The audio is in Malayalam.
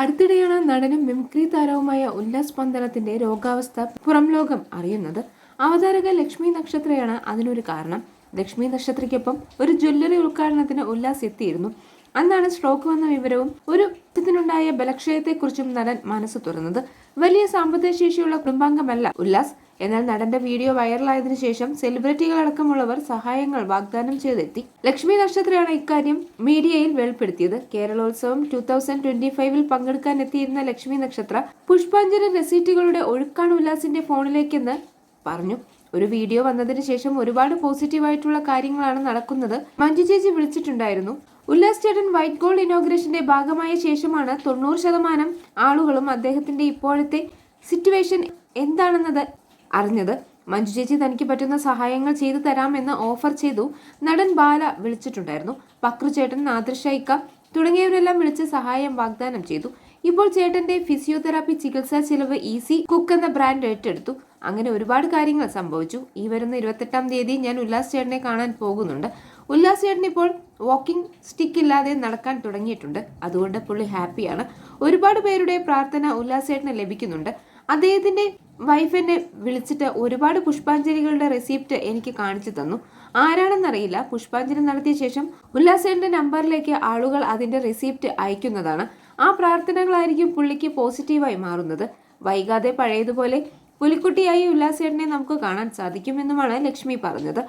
അടുത്തിടെയാണ് നടനും മിമിക്രി താരവുമായ ഉല്ലാസ് പന്തളത്തിന്റെ രോഗാവസ്ഥ പുറം ലോകം അറിയുന്നത്. അവതാരക ലക്ഷ്മി നക്ഷത്രയാണ് അതിനൊരു കാരണം. ലക്ഷ്മി നക്ഷത്രയ്ക്കൊപ്പം ഒരു ജ്വല്ലറി ഉദ്ഘാടനത്തിന് ഉല്ലാസ് എത്തിയിരുന്നു. അന്നാണ് സ്ട്രോക്ക് വന്ന വിവരവും ഒരു ത്തിനുണ്ടായ ബലക്ഷയത്തെക്കുറിച്ചും നടൻ മനസ്സ് തുറന്നത്. വലിയ സാമ്പത്തിക ശേഷിയുള്ള കുടുംബാംഗമല്ല ഉല്ലാസ്. എന്നാൽ നടന്റെ വീഡിയോ വൈറലായതിനു ശേഷം സെലിബ്രിറ്റികളടക്കമുള്ളവർ സഹായങ്ങൾ വാഗ്ദാനം ചെയ്തെത്തി. ലക്ഷ്മി നക്ഷത്രയാണ് ഇക്കാര്യം മീഡിയയിൽ വെളിപ്പെടുത്തിയത്. കേരളോത്സവം ടൂ തൗസൻഡ് ട്വന്റി ഫൈവിൽ പങ്കെടുക്കാൻ എത്തിയിരുന്ന ലക്ഷ്മി നക്ഷത്ര പുഷ്പാഞ്ജലി റെസീറ്റുകളുടെ ഒഴുക്കാണ് ഉല്ലാസിന്റെ ഫോണിലേക്കെന്ന് പറഞ്ഞു. ഒരു വീഡിയോ വന്നതിന് ശേഷം ഒരുപാട് പോസിറ്റീവായിട്ടുള്ള കാര്യങ്ങളാണ് നടക്കുന്നത്. മഞ്ജു ചേച്ചി വിളിച്ചിട്ടുണ്ടായിരുന്നു. ഉല്ലാസ് ചേട്ടൻ വൈറ്റ് ഗോൾഡ് ഇനോഗ്രേഷന്റെ ഭാഗമായ ശേഷമാണ് തൊണ്ണൂറ് ശതമാനം ആളുകളും അദ്ദേഹത്തിന്റെ ഇപ്പോഴത്തെ സിറ്റുവേഷൻ എന്താണെന്നത് അറിഞ്ഞത്. മഞ്ജു ചേച്ചി തനിക്ക് പറ്റുന്ന സഹായങ്ങൾ ചെയ്തു തരാമെന്ന് ഓഫർ ചെയ്തു. നടൻ ബാല വിളിച്ചിട്ടുണ്ടായിരുന്നു. പക്രു ചേട്ടൻ നാദൃശൈക്ക തുടങ്ങിയവരെല്ലാം വിളിച്ച് സഹായം വാഗ്ദാനം ചെയ്തു. ഇപ്പോൾ ചേട്ടന്റെ ഫിസിയോതെറാപ്പി ചികിത്സാ ചിലവ് ഈസി കുക്ക് എന്ന ബ്രാൻഡ് ഏറ്റെടുത്തു. അങ്ങനെ ഒരുപാട് കാര്യങ്ങൾ സംഭവിച്ചു. ഈ വരുന്ന ഇരുപത്തെട്ടാം തീയതി ഞാൻ ഉല്ലാസ് ചേട്ടനെ കാണാൻ പോകുന്നുണ്ട്. ഉല്ലാസ് ചേട്ടൻ ഇപ്പോൾ വാക്കിംഗ് സ്റ്റിക്ക് ഇല്ലാതെ നടക്കാൻ തുടങ്ങിയിട്ടുണ്ട്. അതുകൊണ്ട് പുള്ളി ഹാപ്പിയാണ്. ഒരുപാട് പേരുടെ പ്രാർത്ഥന ഉല്ലാസ് ചേട്ടന് ലഭിക്കുന്നുണ്ട്. അദ്ദേഹത്തിന്റെ വൈഫിനെ വിളിച്ചിട്ട് ഒരുപാട് പുഷ്പാഞ്ജലികളുടെ റെസിപ്റ്റ് എനിക്ക് കാണിച്ചു തന്നു. ആരാണെന്നറിയില്ല. പുഷ്പാഞ്ജലി നടത്തിയ ശേഷം ഉല്ലാസേന്റെ നമ്പറിലേക്ക് ആളുകൾ അതിന്റെ റെസിപ്റ്റ് അയക്കുന്നതാണ്. ആ പ്രാർത്ഥനകളായിരിക്കും പുള്ളിക്ക് പോസിറ്റീവായി മാറുന്നത്. വൈകാതെ പഴയതുപോലെ പുലിക്കുട്ടിയായി ഉല്ലാസേട്ടനെ നമുക്ക് കാണാൻ സാധിക്കുമെന്നുമാണ് ലക്ഷ്മി പറഞ്ഞത്.